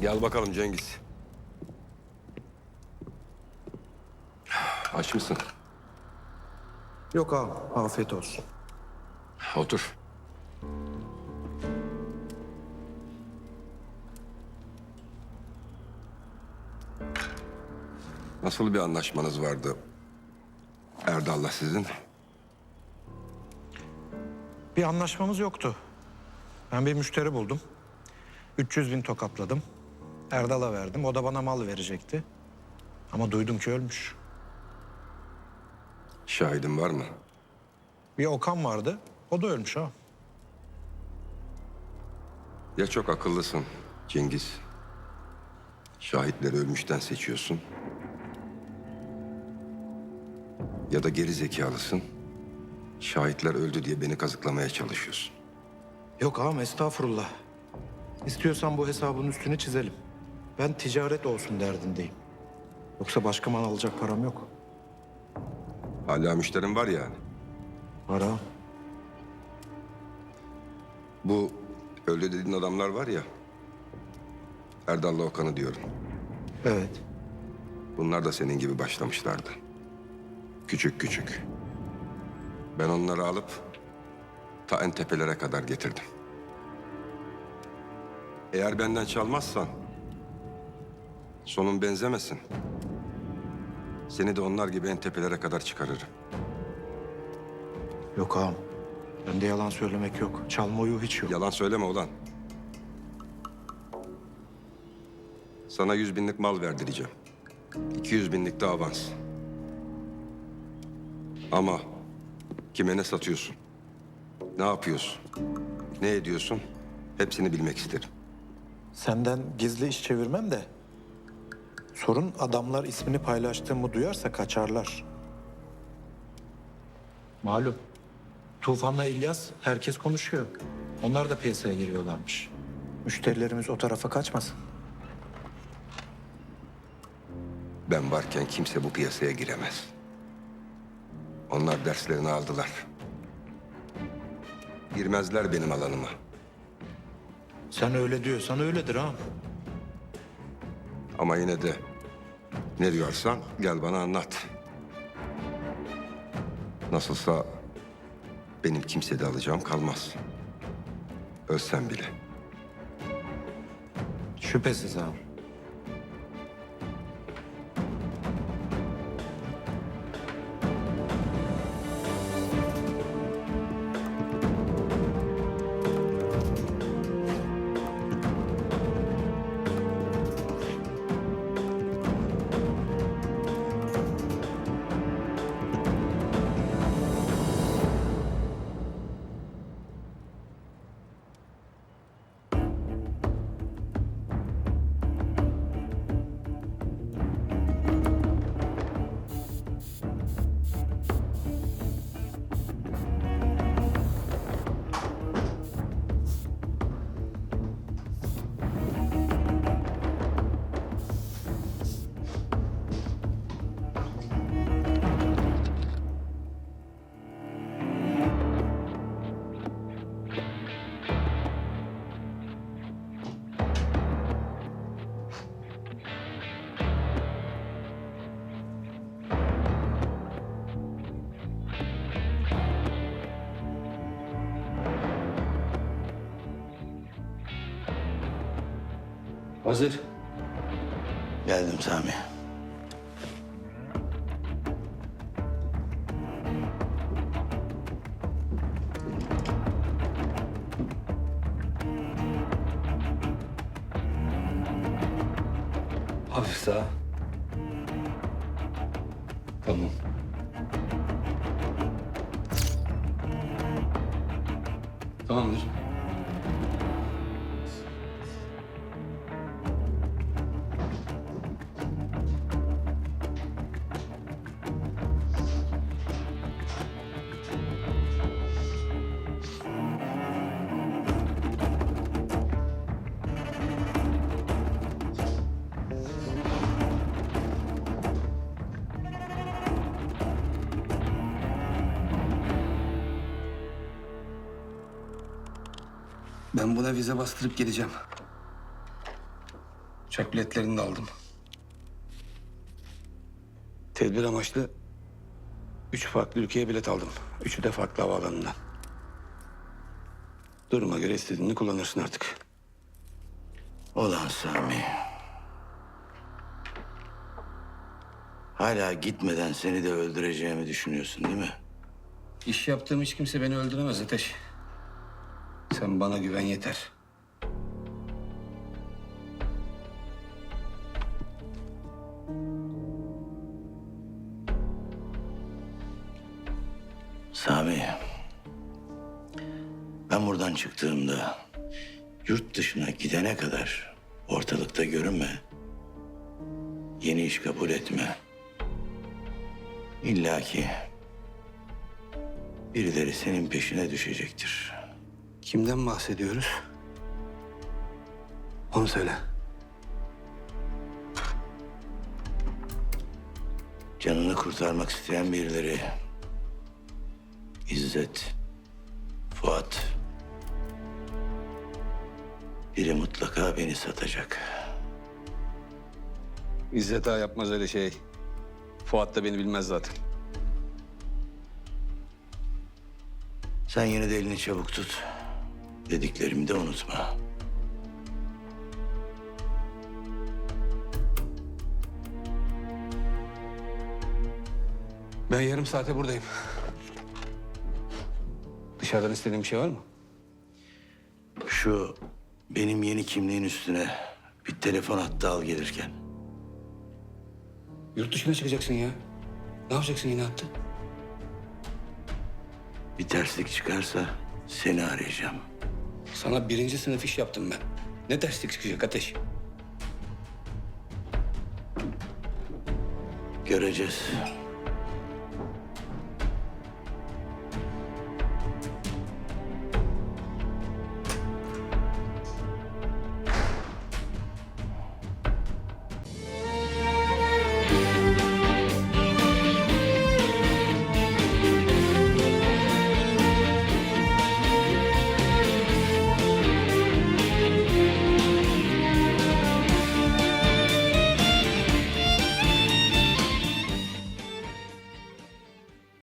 Gel bakalım Cengiz. Aç mısın? Yok ağam, afiyet olsun. Otur. Nasıl bir anlaşmanız vardı Erdal'la sizin? Bir anlaşmamız yoktu. Ben bir müşteri buldum. 300 bin tokatladım. Erdal'a verdim. O da bana mal verecekti. Ama duydum ki ölmüş. Şahidin var mı? Bir Okan vardı. O da ölmüş ha. Ya çok akıllısın Cengiz. Şahitleri ölmüşten seçiyorsun. Ya da geri zekalısın. Şahitler öldü diye beni kazıklamaya çalışıyorsun. Yok ağam estağfurullah. İstiyorsan bu hesabın üstünü çizelim. Ben ticaret olsun derdindeyim. Yoksa başka mal alacak param yok. Hala müşterim var yani. Var ağam. Bu öldü dediğin adamlar var ya. Erdal'la Okan'ı diyorum. Evet. Bunlar da senin gibi başlamışlardı. Küçük küçük. Ben onları alıp ta en tepelere kadar getirdim. Eğer benden çalmazsan sonun benzemesin. Seni de onlar gibi en tepelere kadar çıkarırım. Yok ağam. Bende yalan söylemek yok. Çalma uyu hiç yok. Yalan söyleme ulan. Sana yüz binlik mal verdireceğim. İki yüz binlik de avans. Ama kime ne satıyorsun? Ne yapıyorsun? Ne ediyorsun? Hepsini bilmek isterim. Senden gizli iş çevirmem de. Sorun adamlar ismini paylaştığımı duyarsa kaçarlar. Malum. Tufan'la İlyas herkes konuşuyor. Onlar da piyasaya giriyorlarmış. Müşterilerimiz o tarafa kaçmasın. Ben varken kimse bu piyasaya giremez. Onlar derslerini aldılar. Girmezler benim alanıma. Sen öyle diyorsan öyledir ha. Ama yine de ne diyorsan gel bana anlat. Nasılsa benim kimsede alacağım kalmaz. Ölsem bile. Şüphesiz ha. Hazır. Geldim Sami. Hafif sağ. Tamam. Tamamdır. Ben buna vize bastırıp geleceğim. Uçak biletlerini de aldım. Tedbir amaçlı üç farklı ülkeye bilet aldım. Üçü de farklı havaalanından. Duruma göre istediğini kullanırsın artık. Ulan Sami. Hala gitmeden seni de öldüreceğimi düşünüyorsun değil mi? İş yaptığım hiç kimse beni öldüremez Ateş. Sen bana güven yeter. Sami. Ben buradan çıktığımda yurt dışına gidene kadar ortalıkta görünme. Yeni iş kabul etme. İlla ki birileri senin peşine düşecektir. Kimden bahsediyoruz? Onu söyle. Canını kurtarmak isteyen birileri. İzzet, Fuat. Biri mutlaka beni satacak. İzzet Ağa yapmaz öyle şey. Fuat da beni bilmez zaten. Sen yine de elini çabuk tut. Dediklerimi de unutma. Ben yarım saate buradayım. Dışarıdan istediğin bir şey var mı? Şu benim yeni kimliğin üstüne bir telefon hattı al gelirken. Yurt dışına çıkacaksın ya. Ne yapacaksın yine hattı? Bir terslik çıkarsa seni arayacağım. Sana birinci sınıf iş yaptım ben. Ne derslik çıkacak Ateş? Göreceğiz.